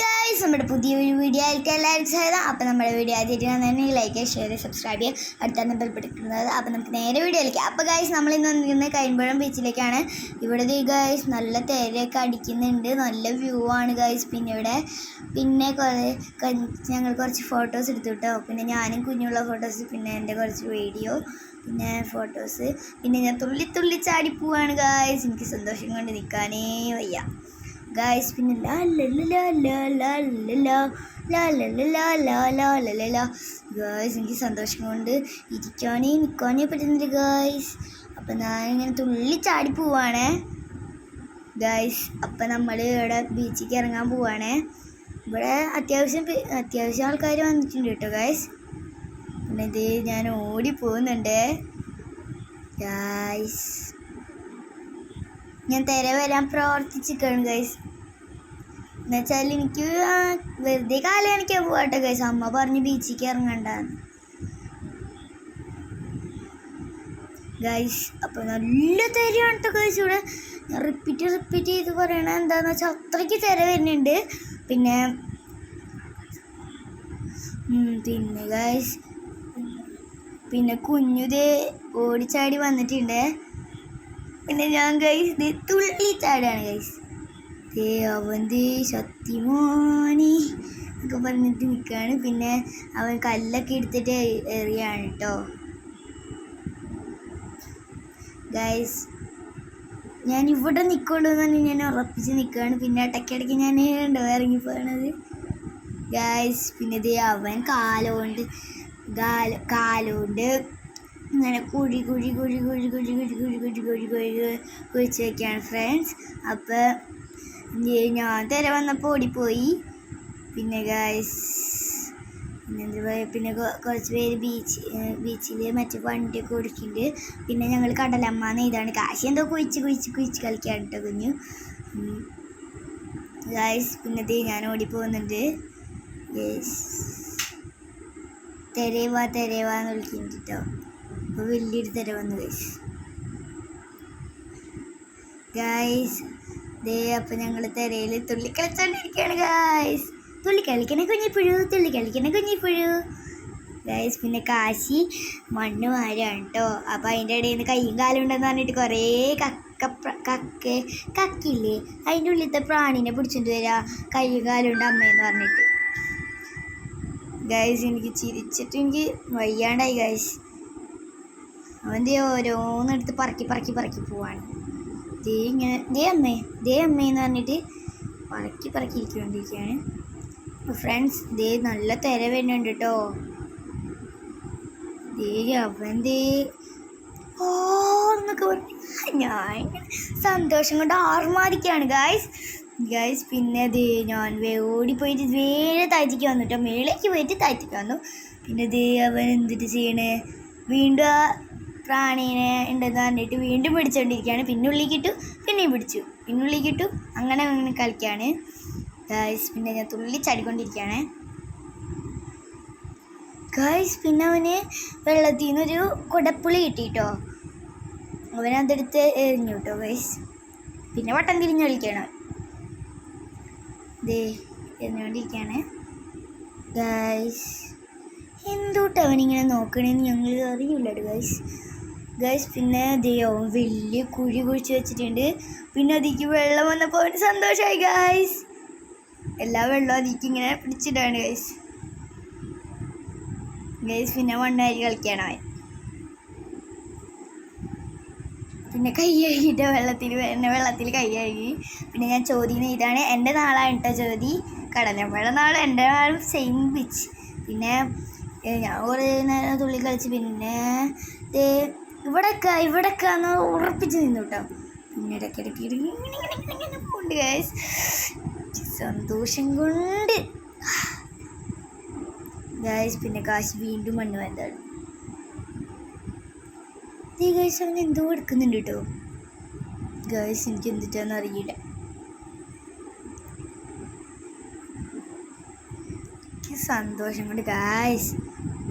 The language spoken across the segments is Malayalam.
ഗൈസ് നമ്മുടെ പുതിയൊരു വീഡിയോ ആയിരിക്കും എല്ലാവർക്കും സ്വാഗതം. അപ്പോൾ നമ്മുടെ വീഡിയോ ആദ്യമായിട്ട് കാണുന്നതിന് ലൈക്ക് ഷെയർ സബ്സ്ക്രൈബ് ചെയ്യുക അടുത്താണ് ബെൽപ്പെടുക്കുന്നത് അപ്പോൾ നമുക്ക് നേരെ വീഡിയോ ആയിരിക്കും അപ്പോൾ ഗൈസ് നമ്മൾ ഇന്ന് വന്നിരിക്കുന്നത് കരിമ്പുഴം ബീച്ചിലേക്കാണ്. ഇവിടെ ഗൈസ് നല്ല തേരയൊക്കെ അടിക്കുന്നുണ്ട്. നല്ല വ്യൂ ആണ് ഗൈസ് പിന്നെ ഇവിടെ പിന്നെ കുറേ ഞങ്ങൾ കുറച്ച് ഫോട്ടോസ് എടുത്തു കേട്ടോ പിന്നെ ഞാനും കുഞ്ഞുള്ള ഫോട്ടോസ് പിന്നെ എന്റെ കുറച്ച് വീഡിയോ പിന്നെ ഫോട്ടോസ് പിന്നെ ഞാൻ തുള്ളി തുള്ളി ചാടി പോവാണ് ഗൈസ് എനിക്ക് സന്തോഷം കൊണ്ട് നിൽക്കാനേ വയ്യ. ഗായ്സ് പിന്നെ ഗായ്സ് എനിക്ക് സന്തോഷം കൊണ്ട് ഇരിക്കാനേ നിൽക്കാനേ പറ്റുന്നില്ല ഗായ്സ് അപ്പം ഞാനിങ്ങനെ തുള്ളി ചാടി പോവാണേ ഗായ്സ് അപ്പം നമ്മൾ ഇവിടെ ബീച്ചിലേക്ക് ഇറങ്ങാൻ പോവാണേ ഇവിടെ അത്യാവശ്യം അത്യാവശ്യം ആൾക്കാർ വന്നിട്ടുണ്ട് കേട്ടോ ഗായ്സ് പിന്നെ ഇത് ഞാൻ ഓടി പോകുന്നുണ്ട് ഗായ്സ് ഞാൻ തിര വരാൻ പ്രവർത്തിച്ചിരിക്കുകയാണ് ഗൈസ് എന്നുവെച്ചാൽ എനിക്ക് വെറുതെ കാലം എനിക്ക് പോകട്ടെ ഗൈസ് അമ്മ പറഞ്ഞ് ബീച്ചിലേക്ക് ഇറങ്ങണ്ടെന്ന്. ഗൈസ് അപ്പോൾ നല്ല തിരയാണ് കേട്ടോ ഗൈസ് ഇവിടെ. ഞാൻ റിപ്പീറ്റ് റിപ്പീറ്റ് ചെയ്ത് പറയണ എന്താന്ന് വെച്ചാൽ അത്രയ്ക്ക് തിര വരുന്നുണ്ട്. പിന്നെ പിന്നെ ഗൈസ് പിന്നെ കുഞ്ഞുതേ ഓടിച്ചാടി വന്നിട്ടുണ്ട്. പിന്നെ ഞാൻ ഗൈസ് തുള്ളി ചാടാണ് ഗൈസ് ദേ അവൻ ദേ സത്യമോനി എന്നൊക്കെ പറഞ്ഞിട്ട് നിൽക്കുകയാണ് പിന്നെ അവൻ കല്ലൊക്കെ എടുത്തിട്ട് എറിയാണ് കേട്ടോ ഗൈസ് ഞാൻ ഇവിടെ നിൽക്കുള്ളൂ എന്ന് ഞാൻ ഉറപ്പിച്ച് നിൽക്കുകയാണ് പിന്നെ ഇടയ്ക്കിടയ്ക്ക് ഞാൻ ഉണ്ടോ ഇറങ്ങിപ്പോണത്? ഗൈസ് പിന്നെ ദേ അവൻ കാലോണ്ട് കാലോണ്ട് ഇങ്ങനെ കുഴി കുഴി കുഴി കുഴി കുഴി കുഴി കുഴി കുഴി കുഴി കുഴി കുഴിച്ച് വെക്കുകയാണ് ഫ്രണ്ട്സ് അപ്പോൾ ഞാൻ തിര വന്നപ്പോൾ ഓടിപ്പോയി പിന്നെ ഗൈസ് പിന്നെ എന്താ പറയുക പിന്നെ കുറച്ച് പേര് ബീച്ച് ബീച്ചിൽ മറ്റേ വണ്ടിയൊക്കെ ഓടിക്കുന്നുണ്ട് പിന്നെ ഞങ്ങൾ കടലമ്മ ഇതാണ് കാശി എന്തോ കുഴിച്ച് കുഴിച്ച് കുഴിച്ച് കളിക്കാൻ കേട്ടോ കുഞ്ഞു ഗൈസ് പിന്നെ ദേ ഞാൻ ഓടിപ്പോകുന്നുണ്ട് യെസ് തെരേവാ എന്ന് വിളിക്കുന്നുണ്ട് കേട്ടോ അപ്പോൾ വലിയൊരു തിര വന്നു ഗൈസ് ഗൈസ് ദേ അപ്പം ഞങ്ങൾ തിരയിൽ തുള്ളി കളിച്ചോണ്ടിരിക്കുകയാണ് ഗൈസ് തുള്ളി കളിക്കണ കുഞ്ഞിപ്പുഴു തുള്ളി കളിക്കണ കുഞ്ഞിപ്പുഴു. ഗൈസ് പിന്നെ കാശി മണ്ണ് വാരാണ് കേട്ടോ അപ്പം അതിന്റെ ഇടയിൽ നിന്ന് കൈയും കാലും ഉണ്ടെന്ന് പറഞ്ഞിട്ട് കുറേ കക്ക കക്ക കക്കില്ലേ? അതിന്റെ ഉള്ളിലത്തെ പ്രാണിനെ പിടിച്ചോണ്ട് വരിക കൈയും കാലും ഉണ്ട് അമ്മയെന്ന് പറഞ്ഞിട്ട്. ഗൈസ് എനിക്ക് ചിരിച്ചിട്ട് വയ്യാണ്ടായി ഗൈസ് അവൻ ദേ ഓരോന്നെടുത്ത് പറക്കി പറക്കി പറക്കി പോവാണ്. ദേ ഇങ്ങനെ ദേ അമ്മേ ദേ അമ്മേന്ന് പറഞ്ഞിട്ട് പറക്കി പറക്കി ഇരിക്കൊണ്ടിരിക്കുകയാണ്. ഫ്രണ്ട്സ് ദേ നല്ല തിര വരുന്നുണ്ട് കേട്ടോ ദേ അവൻ ദേ ഓ എന്നൊക്കെ ഞാൻ സന്തോഷം കൊണ്ട് ആർമാദിക്കാണ് ഗായ്സ് ഗായ്സ് പിന്നെ ദേ ഞാൻ ഓടിപ്പോയിട്ട് വേറെ താഴ്ത്തിക്ക് വന്നു കേട്ടോ മേലേക്ക് പോയിട്ട് താഴ്ത്തിക്ക് വന്നു. പിന്നെ ദേ അവൻ എന്തിട്ട് ചെയ്യണേ? വീണ്ടും ആ പ്രാണീനെ ഉണ്ടെന്ന് പറഞ്ഞിട്ട് വീണ്ടും പിടിച്ചോണ്ടിരിക്കുകയാണ്. പിന്നെ ഉള്ളിക്കിട്ടു പിന്നെയും പിടിച്ചു. പിന്നെ അങ്ങനെ അങ്ങനെ കളിക്കുകയാണ്. ഗായ്സ് പിന്നെ ഞാൻ തുള്ളി ചാടിക്കൊണ്ടിരിക്കുകയാണ്. ഗായ്സ് പിന്നെ അവന് വെള്ളത്തിൽ നിന്നൊരു കുടപ്പുളി കിട്ടിട്ടോ അവൻ അതെടുത്ത് എറിഞ്ഞു കേട്ടോ ഗൈസ് പിന്നെ വട്ടം തിരിഞ്ഞ് കളിക്കണം ദേ എറിഞ്ഞുകൊണ്ടിരിക്കുകയാണ്. ഗൈസ് എന്തോട്ട് അവനിങ്ങനെ നോക്കണേന്ന് ഞങ്ങൾ അറിയില്ല ഗൈസ് ഗൈസ് പിന്നെ ദൈവം വലിയ കുഴി കുഴിച്ച് വെച്ചിട്ടുണ്ട്. പിന്നെ അതിക്ക് വെള്ളം വന്നപ്പോൾ അവന് സന്തോഷമായി ഗൈസ് എല്ലാ വെള്ളവും അതിക്ക് ഇങ്ങനെ പിടിച്ചിട്ടാണ് ഗൈസ് ഗൈസ് പിന്നെ മണ്ണാരി കളിക്കാണ് അവൻ. പിന്നെ കൈ വെള്ളത്തിൽ എന്നെ വെള്ളത്തിൽ കൈ പിന്നെ ഞാൻ ചോദിക്കുന്ന ഇതാണ് എന്റെ നാളാണ് കേട്ടോ ചോദി കടലപ്പുഴ നാൾ എന്റെ നാളും സെയിം ബീച്ച് പിന്നെ ഞാൻ കുറേ നേരം തുള്ളി കളിച്ച് പിന്നെ ഇവിടെയൊക്കെ ഇവിടെയൊക്കെ എന്ന് ഉറപ്പിച്ച് നിന്നു കേട്ടോ. പിന്നെ ഇടയ്ക്കിടയ്ക്ക് ഇങ്ങനെ ഗൈസ് സന്തോഷം കൊണ്ട്. ഗൈസ് പിന്നെ കാശ് വീണ്ടും മണ്ണ് വന്നതാണ്. ഈ ഗൈസ് അവൻ എന്തോ എടുക്കുന്നുണ്ട് കേട്ടോ. ഗൈസ് എനിക്ക് എന്തിട്ടാന്ന് അറിയില്ല. സന്തോഷം കൊണ്ട് ഗായ്സ്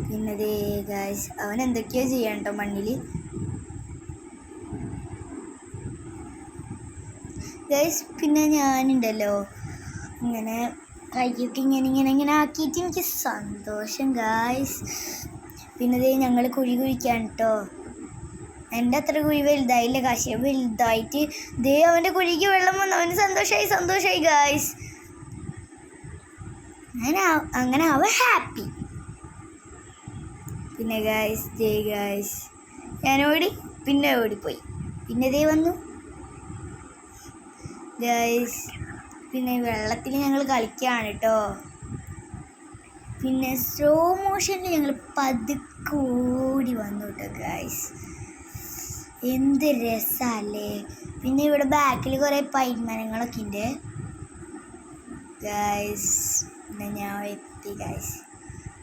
പിന്നെ ദേ ഗായ്സ് അവൻ എന്തൊക്കെയോ ചെയ്യണ്ടോ കേട്ടോ മണ്ണിൽ ഗൈസ് പിന്നെ ഞാനുണ്ടല്ലോ. ഇങ്ങനെ കയ്യൊക്കെ ഇങ്ങനെ ഇങ്ങനെ ഇങ്ങനെ ആക്കിയിട്ട് എനിക്ക് സന്തോഷം ഗായ്സ് പിന്നെ ദേ ഞങ്ങൾ കുഴി കുഴിക്കാൻ കേട്ടോ എന്റെ അത്ര കുഴി വലുതായില്ല കാശി വലുതായിട്ട്. ദേ അവന്റെ കുഴിക്ക് വെള്ളം വന്നു അവന് സന്തോഷമായി സന്തോഷമായി ഗായ്സ് അങ്ങനെ അവ- അങ്ങനെ അവൻ ഹാപ്പി പിന്നെ ഗായ്സ് ദേ ഗായ്സ് ഞാൻ ഓടി പിന്നെ ഓടിപ്പോയി പിന്നെ ദേ വന്നു. ഗായ്സ് പിന്നെ വെള്ളത്തിൽ ഞങ്ങൾ കളിക്കുകയാണ് കേട്ടോ പിന്നെ സ്ലോ മോഷനിൽ ഞങ്ങൾ പതുക്കൂടി വന്നു കേട്ടോ ഗൈസ് എന്ത് രസമല്ലേ പിന്നെ ഇവിടെ ബാക്കിൽ കുറേ പൈൻ മരങ്ങളൊക്കെ ഉണ്ട് ഗൈസ് പിന്നെ ഞാൻ എത്തി ഗൈസ്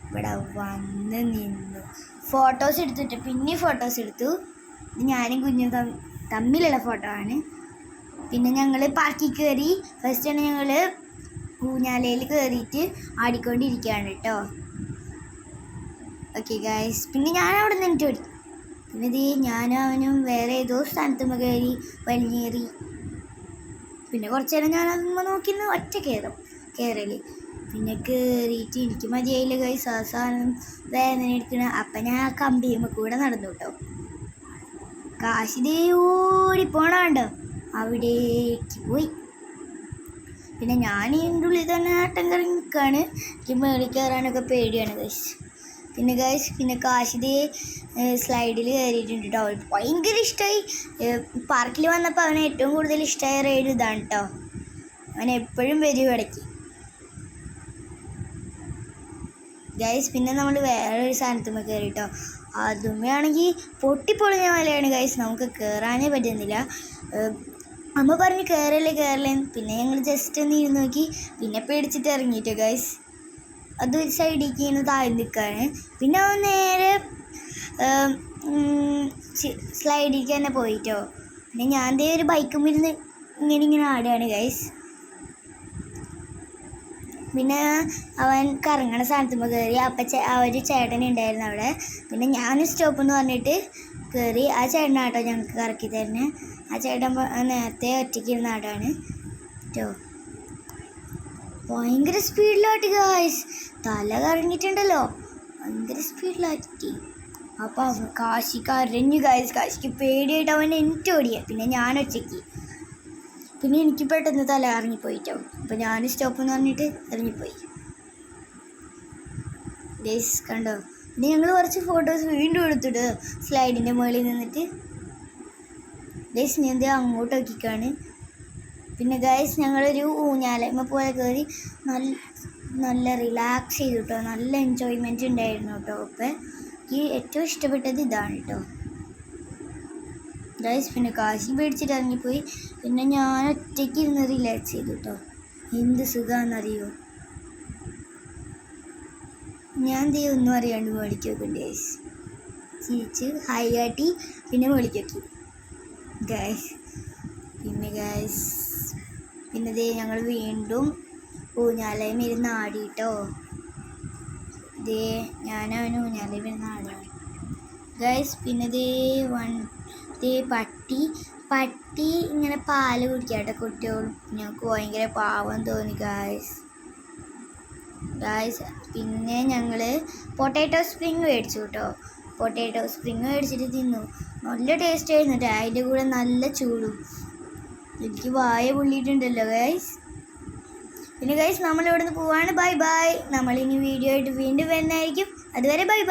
ഇവിടെ വന്ന് നിന്നു. ഫോട്ടോസ് എടുത്തിട്ട് പിന്നെ ഫോട്ടോസ് എടുത്തു. ഞാനും കുഞ്ഞും തമ്മിലുള്ള ഫോട്ടോ ആണ്. പിന്നെ ഞങ്ങൾ പാർക്കിൽ കയറി ഫസ്റ്റ് ആണ് ഞങ്ങൾ ഊഞ്ഞാലയിൽ കയറിയിട്ട് ആടിക്കൊണ്ടിരിക്കുകയാണ് കേട്ടോ ഓക്കെ ഗായ്സ് പിന്നെ ഞാൻ അവിടെ നിന്നിട്ട് ഓടി. പിന്നെ ഇത് ഞാനും അവനും വേറെ ഏതോ സ്ഥലത്തുമ്മ കയറി വലിഞ്ഞേറി പിന്നെ കുറച്ച് നേരം ഞാൻ അതുമ്മ നോക്കി ഒറ്റ കയറും കയറൽ പിന്നെ കയറിയിട്ട് എനിക്ക് മതിയായില്ല ഗൈസ് അവസാനം വേദന എടുക്കണ. അപ്പം ഞാൻ ആ കമ്പിയുമ്മ കൂടെ നടന്നു കേട്ടോ കാശിതേ ഓടി പോണ കണ്ടോ അവിടേക്ക് പോയി. പിന്നെ ഞാൻ എന്റെ ഉള്ളിൽ തന്നെ ആട്ടം കറി നിൽക്കുകയാണ് എനിക്ക് മേളിൽ കയറാനൊക്കെ പേടിയാണ് ഗൈസ് പിന്നെ ഗൈസ് പിന്നെ കാശിതേ സ്ലൈഡിൽ കയറിയിട്ടുണ്ട് കേട്ടോ ഭയങ്കര ഇഷ്ടമായി പാർക്കിൽ വന്നപ്പോൾ അവന് ഏറ്റവും കൂടുതൽ ഇഷ്ടമായ റൈഡ് ഇതാണ് കേട്ടോ അവൻ എപ്പോഴും വരും ഇടയ്ക്ക് ഗൈസ് പിന്നെ നമ്മൾ വേറൊരു സാധനത്തുമ്മ കയറി കേട്ടോ അതുമ്മയാണെങ്കിൽ പൊട്ടിപ്പൊളിഞ്ഞ മലയാണ് ഗൈസ് നമുക്ക് കയറാനേ പറ്റുന്നില്ല. അമ്മ പറഞ്ഞു കയറല്ലേ കയറല്ലേ പിന്നെ ഞങ്ങൾ ജസ്റ്റ് ഒന്ന് ഇരുന്ന് നോക്കി. പിന്നെ പേടിച്ചിട്ട് ഇറങ്ങിയിട്ട് ഗൈസ് അത് ഒരു സൈഡിലേക്ക് ഇങ്ങനെ താഴ്ന്നു നിൽക്കുകയാണ് പിന്നെ അവൻ നേരെ സ്ലൈഡിലേക്ക് തന്നെ പോയിട്ടോ. പിന്നെ ഞാൻ ദേ ഒരു ബൈക്കും ഇരുന്ന് ഇങ്ങനെ ഇങ്ങനെ ആടുകയാണ് ഗൈസ് പിന്നെ അവൻ കറങ്ങണ സ്ഥാനത്തുമ്പോൾ കയറി അപ്പം ഒരു ചേട്ടനുണ്ടായിരുന്നു അവിടെ. പിന്നെ ഞാൻ സ്റ്റോപ്പ് എന്ന് പറഞ്ഞിട്ട് കയറി ആ ചേട്ടനാട്ടോ ഞങ്ങൾക്ക് കറക്കി തരുന്നത് ആ ചേട്ടൻ നേരത്തെ ഒറ്റയ്ക്ക് ഇരുന്ന ആടാണ്. കേട്ടോ ഭയങ്കര സ്പീഡിലോട്ട് ഗായ്സ് തല കറങ്ങിയിട്ടുണ്ടല്ലോ. ഭയങ്കര സ്പീഡിലാറ്റി അപ്പോൾ അവൻ കാശി കരഞ്ഞു ഗായ്സ് കാശിക്ക് പേടിയായിട്ട് അവൻ എനിക്ക് ഓടിയ പിന്നെ ഞാൻ ഒറ്റയ്ക്ക്. പിന്നെ എനിക്ക് പെട്ടെന്ന് തല ഇറങ്ങിപ്പോയിട്ടാവും അപ്പോൾ ഞാൻ സ്റ്റോപ്പ് എന്ന് പറഞ്ഞിട്ട് ഇറങ്ങിപ്പോയി. ഗൈസ് കണ്ടോ? പിന്നെ ഞങ്ങൾ കുറച്ച് ഫോട്ടോസ് വീണ്ടും എടുത്തിട്ട് സ്ലൈഡിന്റെ മുകളിൽ നിന്നിട്ട് ഗൈസ് ഞാൻ അങ്ങോട്ട് നോക്കിക്കാണ്. പിന്നെ ഗൈസ് ഞങ്ങളൊരു ഊഞ്ഞാലമ്മ പോലെ കയറി നല്ല നല്ല റിലാക്സ് ചെയ്തു കേട്ടോ നല്ല എൻജോയ്മെന്റ് ഉണ്ടായിരുന്നു കേട്ടോ. അപ്പോൾ എനിക്ക് ഏറ്റവും ഇഷ്ടപ്പെട്ടത് ഇതാണ് കേട്ടോ. ഗൈസ് പിന്നെ കാശി പേടിച്ചിട്ട് ഇറങ്ങിപ്പോയി. പിന്നെ ഞാൻ ഒറ്റയ്ക്ക് ഇരുന്ന് റിലാക്സ് ചെയ്തു കേട്ടോ. എന്ത് സുഖമാണെന്നറിയോ ഞാൻ ദേ ഒന്നും അറിയാണ്ട് മേടിക്ക് വെക്കുന്നുണ്ട് ഗൈസ് ചിരിച്ച് ഹൈ കാട്ടി പിന്നെ മേടിക്ക് വെക്കി പിന്നെ ഗൈസ് പിന്നെ ദേ ഞങ്ങൾ വീണ്ടും ഊഞ്ഞാലയം ഇരുന്ന് ആടിയിട്ടോ ദേ ഞാനവന് ഊഞ്ഞാലയം ഇരുന്ന് ആടാണ് ഗൈസ് പിന്നെ ദേ വൺ ദേ പട്ടി പട്ടി ഇങ്ങനെ പാൽ കുടിക്കാട്ടെ കുട്ടികളും. ഞങ്ങൾക്ക് ഭയങ്കര പാവം തോന്നി ഗായ്സ് ഗായ്സ് പിന്നെ ഞങ്ങൾ പൊട്ടാറ്റോ സ്പ്രിങ് മേടിച്ചു കേട്ടോ പൊട്ടാറ്റോ സ്പ്രിങ് മേടിച്ചിട്ട് തിന്നു. നല്ല ടേസ്റ്റ് ആയിരുന്നു അതിന്റെ കൂടെ നല്ല ചൂടും. എനിക്ക് വായ പുള്ളിയിട്ടുണ്ടല്ലോ ഗൈസ് പിന്നെ ഗൈസ് നമ്മൾ നിന്ന് പോവാണ്. ബൈ ബൈ നമ്മളിനി വീഡിയോ ആയിട്ട് വീണ്ടും വരുന്നതായിരിക്കും. അതുവരെ ബൈ ബൈ